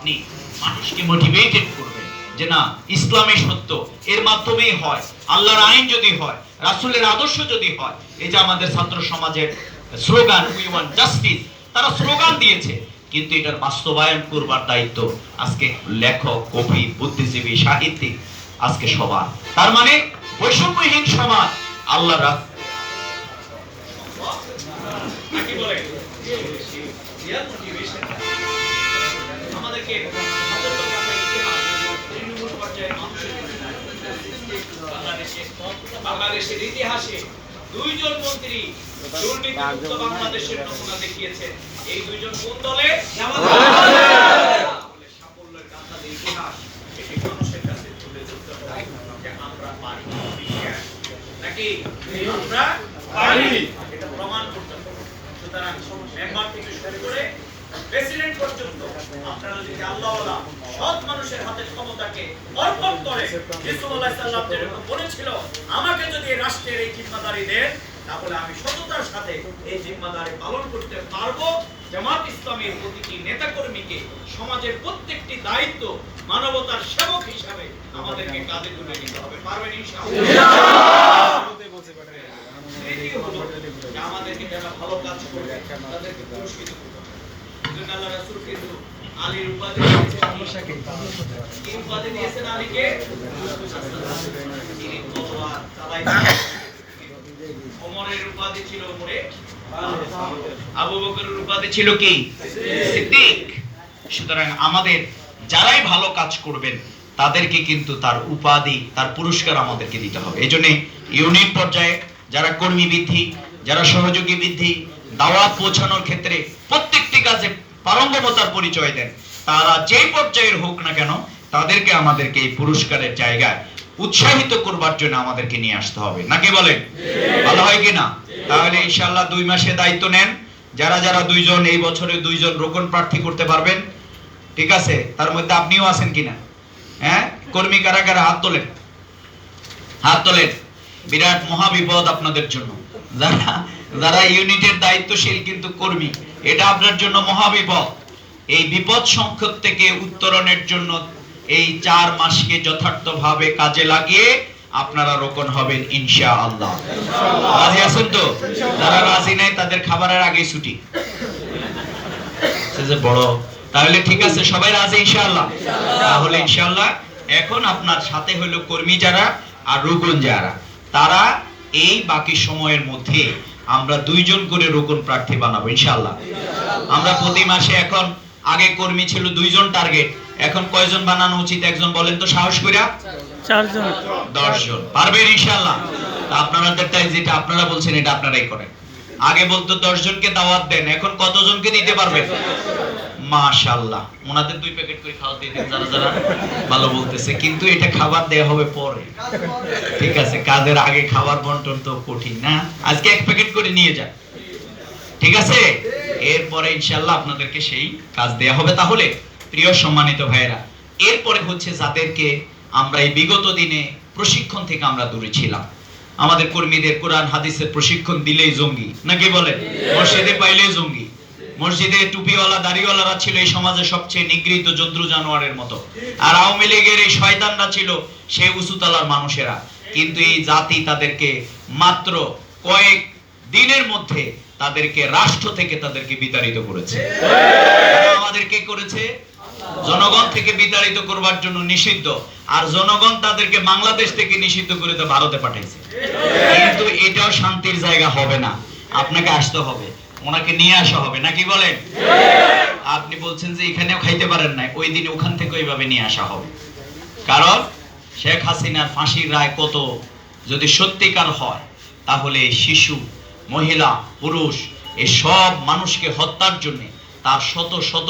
আপনি মানুষকে মোটিভেটেড করবেন যে না, ইসলামে সত্য, এর মাধ্যমেই হয়, আল্লাহর আইন যদি হয়, রাসূলের আদর্শ যদি হয়, এই যে আমাদের ছাত্র সমাজের স্লোগান উই ওয়ান্ট জাস্টিস তারা স্লোগান দিয়েছে, কিন্তু এটার বাস্তবায়ন করবার দায়িত্ব আজকে লেখক, কবি, বুদ্ধিজীবী, সাহিত্যিক, আজকে সবার। তার মানে বৈষম্যহীন সমাজ, আল্লাহ রাস- বাংলাদেশে বাংলাদেশের ইতিহাসে দুইজন মন্ত্রী দুর্নীতিমুক্ত বাংলাদেশের নমুনা দেখিয়েছেন। এই দুইজন কোন দলে? সাফল্যের গাথার ইতিহাস এটি মানুষের কাছে তুলে ধরতে হবে যে আমরা পারি নাকি? আমরা পারি। এটা প্রমাণ করতে হবে। সুতরাং মেম্বার থেকে শুরু করে প্রেসিডেন্ট পর্যন্ত আপনারা যদি আল্লাহওয়ালা সৎ মানুষের হাতে ক্ষমতাকে অর্পণ করে বলেছিল, আমাকে যদি রাষ্ট্রের এই জিম্মাদারি দেন, তাহলে আমি সততার সাথে এই জিম্মাদারি পালন করতে পারব। জামাত ইসলামের প্রতিটি নেতাকর্মীকে সমাজের প্রত্যেকটি দায়িত্ব মানবতার সেবক হিসাবে আমাদেরকে কাঁধে তুলে নিতে হবে। পারবেন আমাদেরকে যারা ভালো কাজ করবে তাদেরকে পুরস্কৃত করতে হবে। আল্লাহ রাসূল কিন্তু আলীর উপাধি কি? উপাধি দিয়েছেন আলীকে? ওমরের উপাধি ছিল ওমরে। আবু বকরের উপাধি ছিল কি? সিদ্দিক। সুতরাং আমাদের যারাই ভালো কাজ করবেন, তাদেরকে কিন্তু তার উপাধি, তার পুরস্কার আমাদেরকে দিতে হবে। এই ইউনিট পর্যায়ে যারা কর্মী বৃদ্ধি, যারা সহযোগী বৃদ্ধি, দাওয়াত পৌঁছানোর ক্ষেত্রে প্রত্যেকটি কাজে পারঙ্গমতার পরিচয় দেন। তারা যে পর্যায়ের হোক না কেন তাদেরকে আমাদেরকে এই পুরস্কারের জায়গায় উৎসাহিত করবার জন্য আমাদেরকে নিয়ে আসতে হবে। নাকি বলেন? ভালো হয় কিনা তাহলে ইনশাআল্লাহ দুই মাসে দায়িত্ব নেন। যারা যারা দুইজন এই বছরে দুইজন রোকন প্রার্থী করতে পারবেন ঠিক আছে? তার মধ্যে আপনিও আছেন কিনা হ্যাঁ? কর্মী কারা কারা? হাত তোলেন। হাত তোলেন। বিরাট মহাবিপদ আপনাদের জন্য। যারা যারা ইউনিটের দায়িত্বশীল কিন্তু কর্মী এটা আপনার জন্য মহাবিপদ। এই বিপদ সংকট থেকে উত্তরণের জন্য এই চার মাসকে যথার্থভাবে কাজে লাগিয়ে আপনারা রোকন হবেন ইনশা আল্লাহ রাজি আছেন তো? যারা রাজি নাই, তাদের খাবারের আগে ছুটি। বড়। তাহলে ঠিক আছে, সবাই রাজি, ইনশাআল্লাহ? তাহলে ইনশাআল্লাহ, এখন আপনার সাথে হলো কর্মী যারা আর রুগন যারা। তারা এই বাকি সময়ের মধ্যে আমরা দুইজন করে রোকন প্রার্থী বানাবো ইনশাল্লাহ আমরা প্রতি মাসে এখন আগে কর্মী ছিল দুইজন টার্গেট এখন কয়জন বানানো উচিত? একজন বলেন তো সাহস কইরা। চারজন। দশজন। পারবেন ইনশাল্লাহ তাই যেটা আপনারা বলছেন এটা আপনারাই করেন। আগে বলতো দশজনকে দাওয়াত দেন এখন কতজনকে দিতে পারবেন? মাশাআল্লাহ। ওনাদের দুই প্যাকেট করে দিন, যারা যারা ভালো বলতেছে। কিন্তু এটা খাবার হবে পরে। ঠিক আছে কাজের আগে খাবার বন্টন তো কঠিন, না? আজকে এক প্যাকেট করে নিয়ে যান। ঠিক আছে? এরপরে ইনশাআল্লাহ আপনাদেরকে সেই কাজ দেয়া হবে। তাহলে, প্রিয় সম্মানিত ভাইয়েরা, এরপরে হচ্ছে যাদেরকে আমরা এই বিগত দিনে প্রশিক্ষণ থেকে আমরা দূরে ছিলাম। আমাদের কর্মীদের কোরআন, হাদিসের প্রশিক্ষণ দিলেই জঙ্গি। নাকি বলেন? মসজিদে পাইলেই জঙ্গি। মসজিদে টুপিওয়ালা, দাড়িওয়ালারা ছিল এই সমাজে সবচেয়ে নিগৃহীত জন্তু জানোয়ারের মতো। আর আওয়ামী লীগের এই শয়তানরা ছিল সেই উঁচুতলার মানুষেরা। কিন্তু এই জাতি তাদেরকে মাত্র কয়েক দিনের মধ্যে তাদেরকে রাষ্ট্র থেকে তাদেরকে বিতাড়িত করেছে। আমাদেরকে করেছে? জনগণ থেকে বিতাড়িত করবার জন্য নিষিদ্ধ। আর জনগণ তাদেরকে বাংলাদেশ থেকে নিষিদ্ধ করে তো ভারতে পাঠাইছে। কিন্তু এটাও শান্তির জায়গা হবে না। আপনাকে আসতে হবে। ওনাকে নিয়ে আসা হবে, নাকি বলেন? আপনি বলছেন যে এখানেও খাইতে পারেন না ওই দিন ওখান থেকে ওইভাবে নিয়ে আসা হবে। কারণ শেখ হাসিনার ফাঁসির রায় কত? যদি সত্যিকার হয়, তাহলে শিশু, মহিলা, পুরুষ, এ সব মানুষকে হত্যার জন্য তার শত শত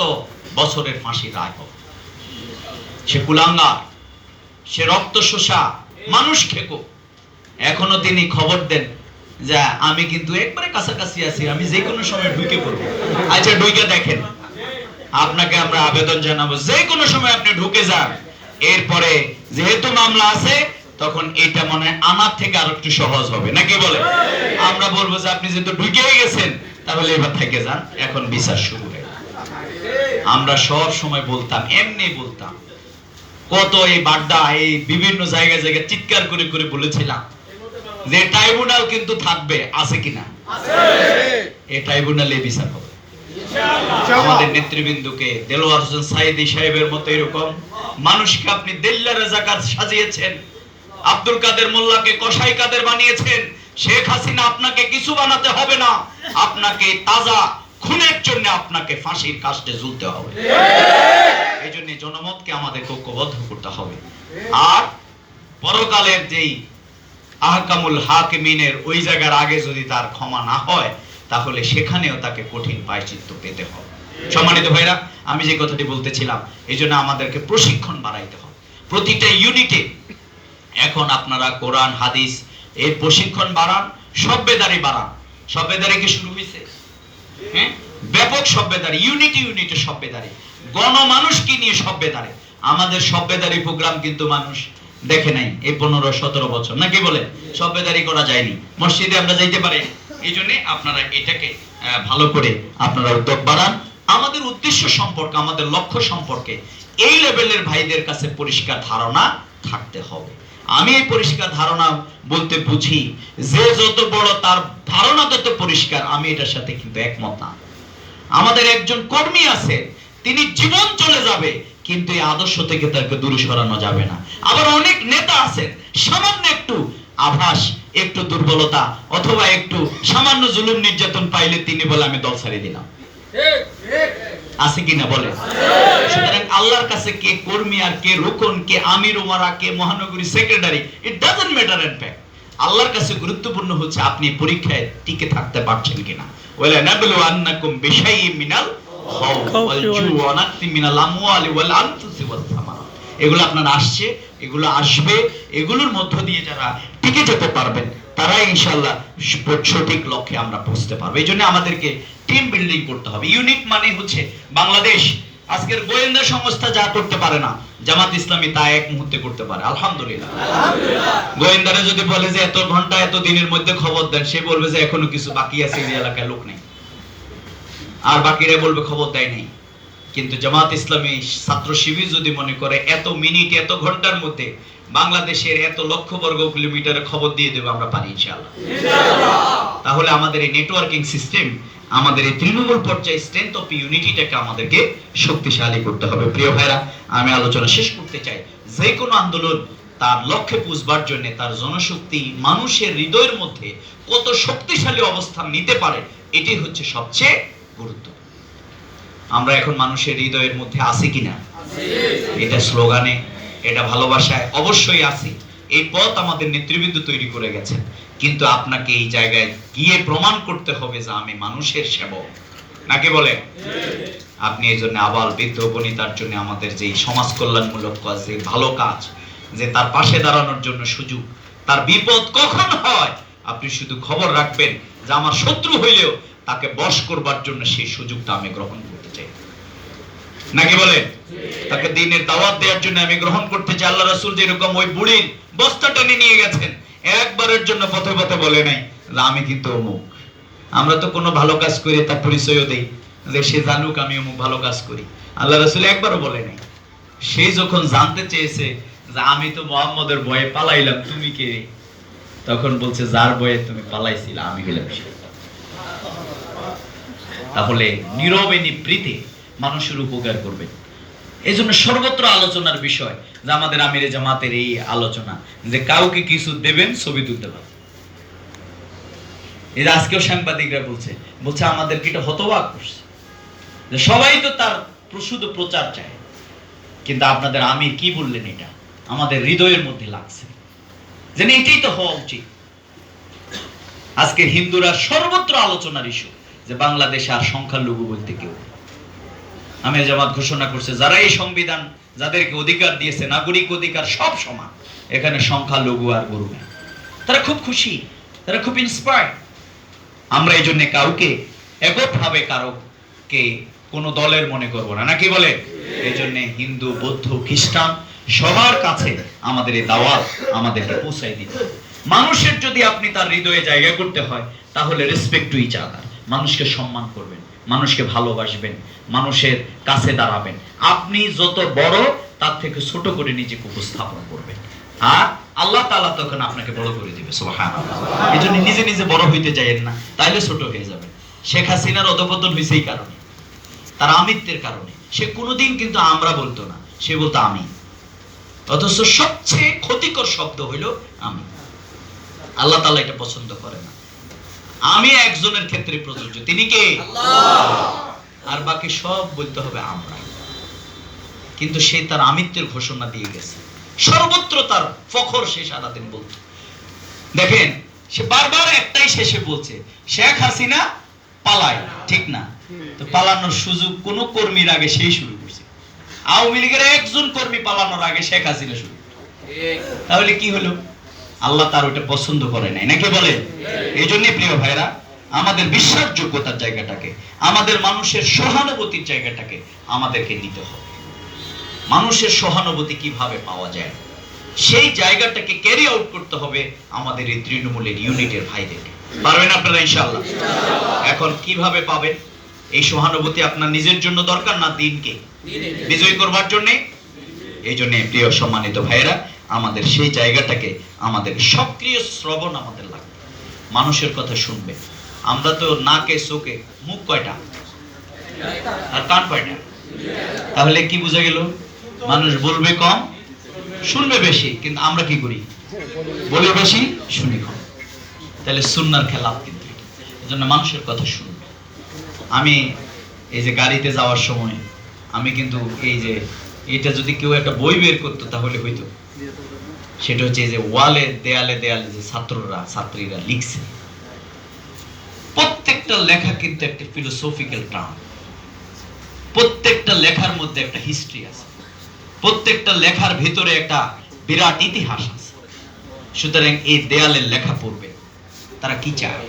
বছরের ফাঁসির রায় হবে। সে কুলাঙ্গার, সে রক্ত শোষা মানুষ খেকো। এখনও তিনি খবর দেন যে আমি কিন্তু একবারে কাছাকাছি আছি, আমি যে কোনো সময় ঢুকে পড়ব। আচ্ছা ঢুকে দেখেন। আপনাকে আমরা আবেদন জানাব যে কোনো সময় আপনি ঢুকে যান। এরপরে যেহেতু মামলা আছে, তখন এটা মনে হয় আমার থেকে আরও একটু সহজ হবে। নাকি বলে? আমরা বলব যে আপনি যেহেতু ঢুকে গেছেন, তাহলে এবার থেকে যান। এখন বিচার শুরু হয়ে আমরা সব সময় বলতাম, এমনি বলতাম। কত এই বাড্ডা, এই বিভিন্ন জায়গায় জায়গায় চিৎকার করে করে বলেছিলাম। যে ট্রাইব্যুনাল কিন্তু থাকবে আছে কিনা? এই ট্রাইব্যুনালে বিচার হবে। আমাদের নেতৃবৃন্দকে দেলোয়ার হোসেন সাইদি সাহেবের মতো এরকম মানুষকে আপনি দেল্লা রেজাকার সাজিয়েছেন আব্দুল কাদের মোল্লাকে কসাই কাদের বানিয়েছেন শেখ হাসিনা আপনাকে কিছু বানাতে হবে না আপনাকে তাজা খুনের জন্য আপনাকে ফাঁসির কাস্টে ঝুলতে হবে। এই জন্য জনমতকে আমাদের ঐক্যবদ্ধ করতে হবে। আর পরকালের যেই আহকামুল হাকিমিনের ওই জায়গার আগে যদি তার ক্ষমা না হয়, তাহলে সেখানেও তাকে কঠিন পায়চিত্ত পেতে হবে। সম্মানিত ভাইরা, আমি যে কথাটি বলতেছিলাম, এই জন্য আমাদেরকে প্রশিক্ষণ বাড়াইতে হবে। প্রতিটা ইউনিটে এখন আপনারা কোরআন, হাদিস এর প্রশিক্ষণ বাড়ান সভ্যদারি বাড়ান। সভ্যদারি কি শুরু হয়েছে? হ্যাঁ? ব্যাপক সভ্যদারি ইউনিটি ইউনিটে সভ্যদারি গণমানুষকে নিয়ে সভ্যদারি আমাদের সভ্যদারি প্রোগ্রাম কিন্তু মানুষ দেখে নাই এই পনেরো, সতেরো বছর। নাকি বলে? সভ্যদারি করা যায়নি। মসজিদে আমরা যাইতে পারি। এই জন্য আপনারা এটাকে ভালো করে আপনারা উদ্যোগ বাড়ান। আমাদের উদ্দেশ্য সম্পর্কে, আমাদের লক্ষ্য সম্পর্কে এই লেভেলের ভাইদের কাছে পরিষ্কার ধারণা থাকতে হবে। আমি এই পরিষ্কার ধারণা বলতে বুঝি, যে যত বড় তার ধারণা তত পরিষ্কার। আমি এটার সাথে কিন্তু একমত না। আমাদের একজন কর্মী আছে তিনি জীবন চলে যাবে। কিন্তু এই আদর্শ থেকে তাকে দূরে সরানো যাবে না। আবার অনেক নেতা আছেন সামান্য একটু আভাস, একটু দুর্বলতা অথবা একটু সামান্য জুলুম নির্যাতন পাইলে তিনি বলে, আমি দল ছাড়িয়ে দিলাম। আছে কিনা বলে? সুতরাং আল্লাহর কাছে কে কর্মী আর কে রুকন, কে আমির, উমারা, কে মহানগরী secretary it doesn't matter in fact আল্লাহর কাছে গুরুত্বপূর্ণ হচ্ছে আপনি পরীক্ষায় টিকে থাকতে পারছেন কিনা। ওয়ালা নাবলু আন্নাকুম বিশাইইম মিনাল এগুলো আপনার আসছে এগুলো আসবে এগুলোর মধ্য দিয়ে যারা টিকে যেতে পারবেন তারাই ইনশাআল্লাহ স- সঠিক লক্ষ্যে আমরা পৌঁছতে পারব। এই জন্য আমাদেরকে টিম বিল্ডিং করতে হবে। ইউনিট মানে হচ্ছে বাংলাদেশ। আজকের গোয়েন্দা সংস্থা যা করতে পারে না জামাত ইসলামী তা এক মুহূর্তে করতে পারে। আলহামদুলিল্লাহ। গোয়েন্দারা যদি বলে যে এত ঘণ্টা এত দিনের মধ্যে খবর দেন সে বলবে যে এখনও কিছু বাকি আছে এই এলাকায় লোক নেই। আর বাকিরা বলবে খবর দেয় নাই। কিন্তু জামাত ইসলামী ছাত্র শিবির যদি মনে করে এত মিনিট এত ঘণ্টার মধ্যে বাংলাদেশের এত লক্ষ বর্গ কিলোমিটারের খবর দিয়ে দেবো আমরা পারি ইনশাআল্লাহ। তাহলে আমাদের এই নেটওয়ার্কিং সিস্টেম আমাদের এই তৃণমূল পর্যায়ে স্ট্রেংথ অফ ইউনিটিটাকে আমাদেরকে শক্তিশালী করতে হবে। প্রিয় ভাইরা আমি আলোচনা শেষ করতে চাই। যে কোনো আন্দোলন তার লক্ষ্যে পুষবার জন্য তার জনশক্তি মানুষের হৃদয়ের মধ্যে কত শক্তিশালী অবস্থান নিতে পারে এটি হচ্ছে সবচেয়ে গুরুত্ব। আমরা এখন মানুষের হৃদয়ের মধ্যে আছি কিনা? এটা স্লোগানে, এটা ভালোবাসায় অবশ্যই আছি। এই পথ আমাদের নেতৃবৃন্দ তৈরি করে গেছেন। কিন্তু আপনাকে এই জায়গায় গিয়ে প্রমাণ করতে হবে যে আমি মানুষের সেবক। নাকি বলে? আপনি এই জন্য আবার বৃদ্ধ বনিতার জন্য আমাদের যে সমাজ কল্যাণমূলক কাজ, যে ভালো কাজ, যে তার পাশে দাঁড়ানোর জন্য সুযোগ, তার বিপদ কখন হয়? আপনি শুধু খবর রাখবেন যে আমার শত্রু হইলেও তাকে বশ করবার জন্য সেই সুযোগটা আমি গ্রহণ করতে চাই। নাকি বলে? তাকে দিনের দাওয়াত দেওয়ার জন্য আমি গ্রহণ করতে চাই। আল্লাহ রাসূল যেরকম ওই বুড়ির বস্তা টেনে নিয়ে গেছেন, একবারের জন্য পথে পথে বলে নাই আমি কিন্তু অমুক। আমরা তো কোনো ভালো কাজ করি, তার পরিচয়ও দেই। যে সে জানুক, আমি অমুক ভালো কাজ করি। আল্লাহ রাসূল একবারও বলে নাই। সে যখন জানতে চেয়েছে যে আমি তো মোহাম্মদের ভয়ে পালাইলাম, তুমি কে? তখন বলছে, যার ভয়ে তুমি পালাইছিলা, আমি হইলাম সে। তাহলে নীরবে নিবৃতে মানুষের উপকার করবে। এই জন্য সর্বত্র আলোচনার বিষয় যে আমাদের আমিরে জামাতের এই আলোচনা, যে কাউকে কিছু দেবেন, ছবি তুলতে পারে এই আজকেও সাংবাদিকরা বলছে বলছে আমাদের এটা হতবাক করছে? যে সবাই তো তার শুধু প্রচার চায়। কিন্তু আপনাদের আমির কি বললেন এটা? আমাদের হৃদয়ের মধ্যে লাগছে। যেন এটাই তো হওয়া উচিত। আজকে হিন্দুরা সর্বত্র আলোচনার ইস্যু। যে বাংলাদেশে আর সংখ্যালঘু বলতে কেউ। আমির জামাত ঘোষণা করছে, যারা এই সংবিধান যাদেরকে অধিকার দিয়েছে, নাগরিক অধিকার সব সমান, এখানে সংখ্যালঘু আর গরু নেই। তারা খুব খুশি, তারা খুব ইন্সপায়ার আমরা এই জন্য কাউকে এককভাবে কারোকে কোন দলের মনে করব না। নাকি বলে? এই জন্য হিন্দু, বৌদ্ধ, খ্রিস্টান, সবার কাছে আমাদের এই দাওয়াত আমাদেরকে পৌঁছাই দিতে মানুষের যদি আপনি তার হৃদয়ে জায়গা করতে হয়, তাহলে রেসপেক্ট টু ইচ আদার মানুষকে সম্মান করবেন, মানুষকে ভালোবাসবেন, মানুষের কাছে দাঁড়াবেন। আপনি যত বড়, তার থেকে ছোট করে নিজেকে উপস্থাপন করবেন। আর আল্লাহ তাআলা তখন আপনাকে বড় করে দিবে, সুবহানাল্লাহ। এই জন্য নিজে নিজে বড় হইতে চাইেন না, তাইলে ছোট হয়ে যাবে। শেখ হাসিনার অধপতন হয়েছে এই কারণে, তার আমিত্বের কারণে। সে কোনোদিন কিন্তু আমরা বলতো না, সে বলতো আমি। অথচ সবচেয়ে ক্ষতিকর শব্দ হইল আমি। আল্লাহ তাআলা এটা পছন্দ করে না। আমি একজনের ক্ষেত্রে প্রযোজ্য। তিনি কে? আর বাকি সব বলতে হবে আমরা। কিন্তু সে তার আমিত্বের ঘোষণা দিয়ে গেছে। সর্বত্র তার ফখর সে সারাদিন বলতো। দেখেন সে বারবার একটাই শেষে বলছে শেখ হাসিনা পালায়। ঠিক না? তো পালানোর সুযোগ কোন কর্মীর আগে সেই শুরু করছে। আওয়ামী লীগের একজন কর্মী পালানোর আগে শেখ হাসিনা শুরু। তাহলে কি হলো? আল্লাহ তার ওটা পছন্দ করে নাই। নাকি বলেন এই জন্য প্রিয় ভাইরা আমাদের বিশ্বাসযোগ্যতার জায়গাটাকে আমাদের মানুষের সহানুভূতির জায়গাটাকে আমাদেরকে নিতে হবে। মানুষের সহানুভূতি কীভাবে পাওয়া যায়? সেই জায়গাটাকে ক্যারি আউট করতে হবে আমাদের এই তৃণমূলের ইউনিটের ভাইদেরকে। পারবেন আপনারা ইনশাআল্লাহ? এখন কীভাবে পাবেন? এই সহানুভূতি আপনার নিজের জন্য দরকার না দিনকে? বিজয়ী করবার জন্যে? এই জন্য প্রিয় সম্মানিত ভাইয়েরা আমাদের সেই জায়গাটাকে আমাদের সক্রিয় শ্রবণ আমাদের লাগবে। মানুষের কথা শুনবে। আমরা তো নাকে, চোখে, মুখ কয়টা? আর কান কয়টা? তাহলে কি বোঝা গেল? মানুষ বলবে কম, শুনবে বেশি, কিন্তু আমরা কি করি? বলে বেশি, শুনি কম। তাহলে সুন্নার খেলাপ কিন্তু। এজন্য মানুষের কথা শুনবে। আমি এই যে গাড়িতে যাওয়ার সময়, আমি কিন্তু এই যে, এটা যদি কেউ একটা বই বের করতো, তাহলে হইতো। সেটা হচ্ছে যে ওয়ালে দেয়ালে দেয়ালে যে ছাত্ররা, ছাত্রীরা লিখছে। প্রত্যেকটা লেখা কিন্তু একটা ফিলোসফিক্যাল টার্ম প্রত্যেকটা লেখার মধ্যে একটা হিস্ট্রি আছে। প্রত্যেকটা লেখার ভিতরে একটা বিরাট ইতিহাস আছে। সুতরাং এই দেয়ালের লেখা পড়বে, তারা কি চায়?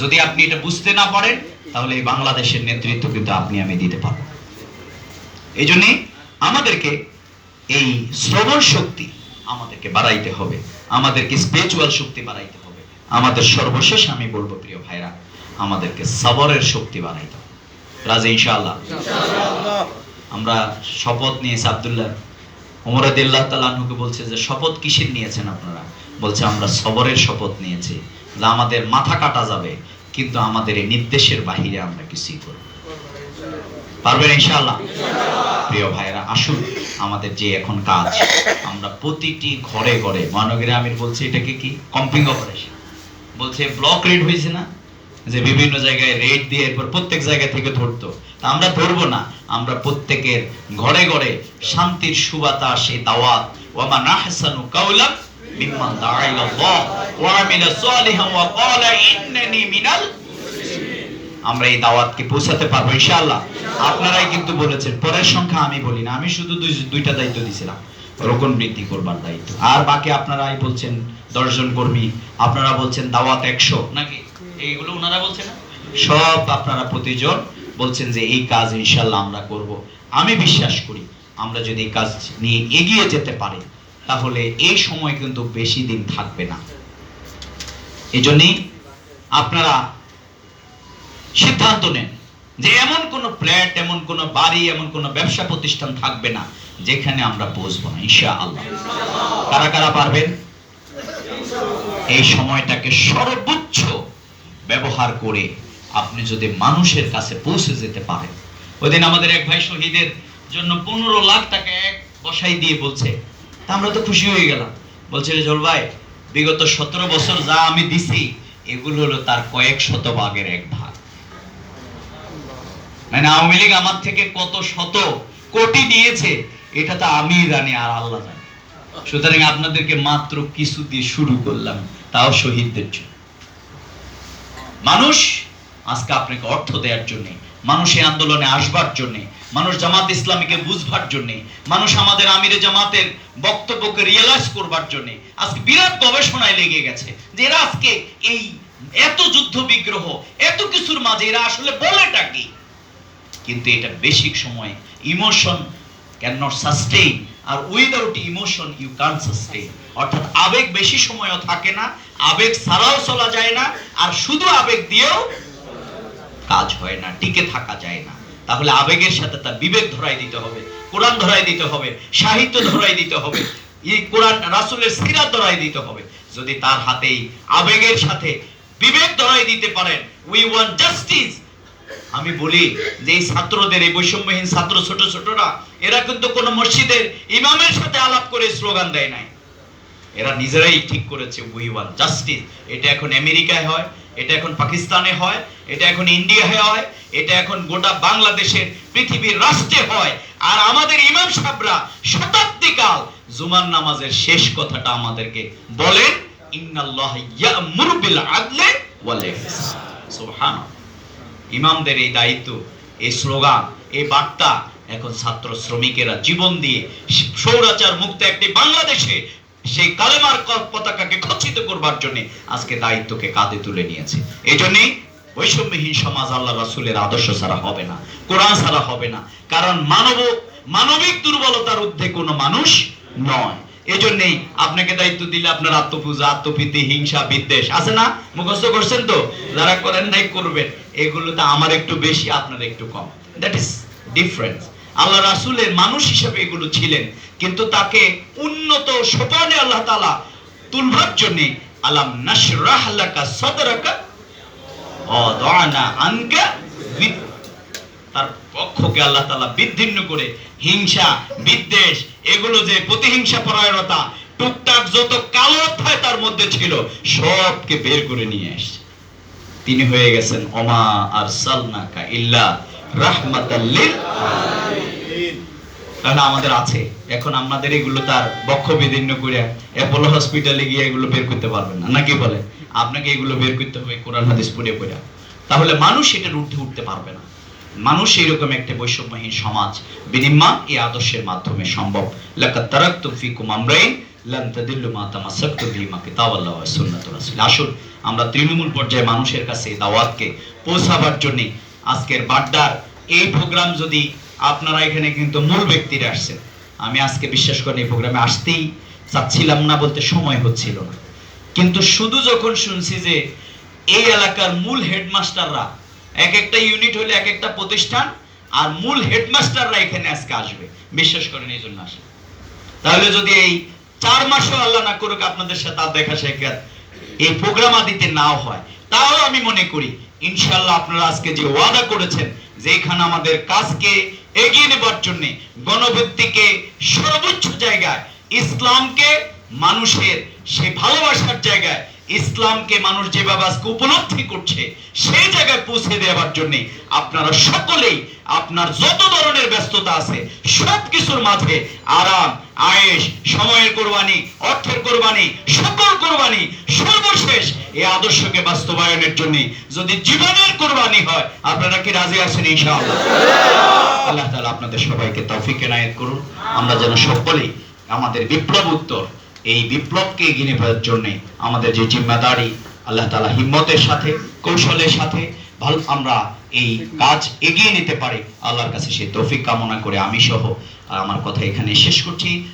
যদি আপনি এটা বুঝতে না পারেন, তাহলে এই বাংলাদেশের নেতৃত্ব কিন্তু আপনি আমি দিতে পারব এই জন্যে আমাদেরকে এই শ্রবণ শক্তি আমাদেরকে বাড়াইতে হবে। আমাদেরকে স্পিরিচুয়াল শক্তি বাড়াইতে হবে। আমাদের সর্বশেষ আমি বলব প্রিয় ভাইরা আমাদেরকে সবরের শক্তি বাড়াইতে হবে। রাজে ইনশাআল্লাহ? আমরা শপথ নিয়েছি আব্দুল্লাহ। উমরাদিল্লাহ তালাহুকে বলছে যে শপথ কিসের নিয়েছেন আপনারা? বলছে আমরা সবরের শপথ নিয়েছি। যে আমাদের মাথা কাটা যাবে কিন্তু আমাদের এই নির্দেশের বাহিরে আমরা কিছুই করব। পারবেন ইনশাআল্লাহ? প্রিয় ভাইরা আসুন আমাদের যে এখন কাজ, আমরা প্রতিটি ঘরে ঘরে, মহানগরী আমির বলছে এটাকে কি? কম্পিং অপারেশন বলছে ব্লক রেড হয়েছে না? যে বিভিন্ন জায়গায় রেড দিয়ে এরপর প্রত্যেক জায়গা থেকে ধরতো। তা আমরা ধরবো না। আমরা প্রত্যেকের ঘরে ঘরে শান্তির সুবাতাস এই দাওয়াত। ওয়ামা নাহসানু কাউলাম মিম্মান দাআ ইলাল্লাহ। ওয়া আমিলা সালিহান ওয়া ক্বালা ইন্নানি মিনাল আমরা এই দাওয়াতকে পৌঁছাতে পারব ইনশাআল্লাহ। আপনারাই কিন্তু বলেছেন পরের সংখ্যা আমি বলি না আমি শুধু দুইটা দায়িত্ব দিছিলাম রোকন বৃদ্ধি করবার দায়িত্ব। আর বাকি আপনারাই বলছেন দশজন কর্মী আপনারা বলছেন দাওয়াত একশো। নাকি এইগুলো ওনারা বলছেন সব আপনারা প্রতিজন বলছেন যে এই কাজ ইনশাল্লাহ আমরা করব। আমি বিশ্বাস করি আমরা যদি এই কাজ নিয়ে এগিয়ে যেতে পারি তাহলে এই সময় কিন্তু বেশি দিন থাকবে না। এজন্যই আপনারা সিদ্ধান্ত নেন যে এমন কোন ফ্ল্যাট, এমন কোন বাড়ি, এমন কোন ব্যবসা প্রতিষ্ঠান থাকবে না, যেখানে আমরা পৌঁছবো না ইনশা আল্লাহ কারা কারা পারবেন? এই সময়টাকে সর্বোচ্চ ব্যবহার করে আপনি যদি মানুষের কাছে পৌঁছে যেতে পারেন। ওইদিন আমাদের এক ভাই শহীদের জন্য পনেরো লাখ টাকা এক বসাই দিয়ে বলছে, তা আমরা তো খুশি হয়ে গেলাম। বলছে রেজল ভাই, বিগত সতেরো বছর যা আমি দিছি, এগুলো হলো তার কয়েক শত ভাগের এক ভাগ। মানে আওয়ামী লীগ আমার থেকে কত শত কোটি নিয়েছে, এটা তো আমি জানি আর আল্লাহ জানে। সুতরাং আপনাদেরকে মাত্র কিছু দিয়ে শুরু করলাম, তাও শহীদদের জন্য। মানুষ আজকে আপনাকে অর্থ দেওয়ার জন্য, মানুষ এই আন্দোলনে আসবার জন্য, মানুষ জামাত ইসলামীকে বুঝবার জন্য, মানুষ আমাদের আমিরে জামাতের বক্তব্যকে রিয়েলাইজ করবার জন্য, আজকে বিরাট গবেষণায় লেগে গেছে যে এরা আজকে এই এত যুদ্ধ বিগ্রহ, এত কিছুর মাঝে এরা আসলে বলেটা কি? কিন্তু এটা বেসিক সময় emotion can not sustain R without emotion you can sustain অর্থাৎ আবেগ বেশি সময়ও থাকে না, আবেগ ছাড়াও চলা যায় না, আর শুধু আবেগ দিয়েও কাজ হয় না, টিকে থাকা যায় না। তাহলে আবেগের সাথে তার বিবেক ধরাই দিতে হবে, কোরআন ধরাই দিতে হবে, সাহিত্য ধরাই দিতে হবে, এই কোরআন, রাসুলের সিরাত ধরাই দিতে হবে। যদি তার হাতেই আবেগের সাথে বিবেক ধরাই দিতে পারেন উই ওয়ান্ট জাস্টিস আমি বলি যে এই ছাত্রদের, এই বৈষম্যহীন ছাত্র ছোট ছোটরা, এরা কিন্তু কোনো মসজিদের ইমামের সাথে আলাপ করে স্লোগান দেয় নাই। এরা নিজেরাই ঠিক করেছে উই জাস্টিস এটা এখন আমেরিকায় হয়, এটা এখন পাকিস্তানে হয়, এটা এখন ইন্ডিয়ায় হয়, এটা এখন গোটা বাংলাদেশের পৃথিবীর রাষ্ট্রে হয়। আর আমাদের ইমাম সাহেবরা শতাব্দীকাল জুমার নামাজের শেষ কথাটা আমাদেরকে বলেন, ইন্নাল্লাহ ইয়ামুরু বিল আদলি ওয়াল ইহসান সুবহানাল্লাহ। ইমামদের এই দায়িত্ব, এই স্লোগান, এই বার্তা এখন ছাত্র শ্রমিকেরা জীবন দিয়ে সৌরাচার মুক্ত একটি বাংলাদেশে সেই কালেমার পতাকাকে খচিত করবার জন্য আজকে দায়িত্বকে কাঁধে তুলে নিয়েছে। এই জন্যই বৈষম্যহীন সমাজ আল্লাহ রাসূলের আদর্শ ছাড়া হবে না, কোরআন ছাড়া হবে না। কারণ মানব, মানবিক দুর্বলতার ঊর্ধ্বে কোনো মানুষ নয়। এজন্যই আপনাকে দায়িত্ব দিলে আপনার আত্মপূজা, আত্মপ্রীতি, হিংসা, বিদ্বেষ, আছে না? মুখস্থ করছেন তো? যারা করেন নাই, করবেন। এগুলোতে আমার একটু বেশি, আপনার একটু কম। দ্যাট ইজ ডিফারেন্স আল্লাহ রাসূলের মানুষ হিসেবে এগুলো ছিলেন। কিন্তু তাকে উন্নত সোপানে আল্লাহ তালা তুলবার জন্য আলাম নাশরাহ লাকা সাদরাকা ওয়াদানা আনকা তার পক্ষকে আল্লাহ তালা বিদ্ধিন্ন করে হিংসা, বিদ্বেষ, এগুলো যে প্রতিহিংসা পরায়ণতা, টুকটাক যত কালো অধ্যায় তার মধ্যে ছিল, সবকে বের করে নিয়ে আসছে। তিনি হয়ে গেছেন ওমা আর সালনাকা ইল্লা রাহমাতাল লিল তাহলে আমাদের আছে। এখন আমাদের এগুলো তার বক্ষ বিদীর্ণ করে অ্যাপোলো হসপিটালে গিয়ে এগুলো বের করতে পারবেন না। নাকি বলে? আপনাকে এগুলো বের করতে হবে, কোরআন হাদিস পড়ে পড়ে। তাহলে মানুষ এটার ঊর্ধ্বে উঠতে পারবে না। মানুষ এরকম একটা বৈষম্যহীন সমাজ বিনিময় এই আদর্শের মাধ্যমে সম্ভব। লাকাত তারাকতু ফিকুম আমরাইন, লান তাদিল্লু মা তামাসাকতু বিহিমা কিতাবাল্লাহ ওয়া সুন্নাতুর রাসূল। আসুন, আমরা তৃণমূল পর্যায়ে মানুষের কাছে এই দাওয়াতকে পৌঁছাবার জন্য আজকের বাড্ডার এই প্রোগ্রাম যদি আপনারা এখানে কিন্তু মূল ব্যক্তিরা আসছেন, আমি আজকে বিশ্বাস করি এই প্রোগ্রামে আসতেই চাচ্ছিলাম না বলতে সময় হচ্ছিল না। কিন্তু শুধু যখন শুনছি যে এই এলাকার মূল হেডমাস্টাররা এক একটা ইউনিট হলে এক একটা প্রতিষ্ঠান, আর মূল হেডমাস্টাররা এখানে আজকে আসবে। বিশ্বাস করেন, এই জন্য আসে তাহলে যদি এই চার মাসও আল্লাহ না করুক, আপনাদের সাথে আর দেখা সাক্ষাৎ এই প্রোগ্রাম আদিতে নাও হয়। তাও আমি মনে করি, ইনশাআল্লাহ আপনারা আজকে যে ওয়াদা করেছেন, যে এখানে আমাদের কাজকে এগিয়ে নেবার জন্য, গণভিত্তিকে সর্বোচ্চ জায়গায়, ইসলামকে মানুষের সেই ভালোবাসার জায়গায় ইসলামকে মানুষ যেভাবে আজকে উপলব্ধি করছে, সেই জায়গায় পৌঁছে দেওয়ার জন্য আপনারা সকলেই আপনার যত ধরনের ব্যস্ততা আছে সব কিছুর মাঝে আরাম, আয়েশ, সময়ের কোরবানি, অর্থের কোরবানি, সকল কোরবানি, সর্বশেষ এই আদর্শকে বাস্তবায়নের জন্য যদি জীবনের কোরবানি হয়, আপনারা কি রাজি আছেন ইনশাআল্লাহ? আল্লাহ তাআলা আপনাদের সবাইকে তৌফিক এনায়েত করুন। আমরা যেন সকলেই আমাদের বিপ্লব উত্তর এই বিপ্লবকে এগিয়ে নেবার জন্যে আমাদের যে জিম্মাদারি, আল্লাহ তালা হিম্মতের সাথে, কৌশলের সাথে, ভালো আমরা এই কাজ এগিয়ে নিতে পারি। আল্লাহর কাছে সে তৌফিক কামনা করে আমি সহ আমার কথা এখানে শেষ করছি।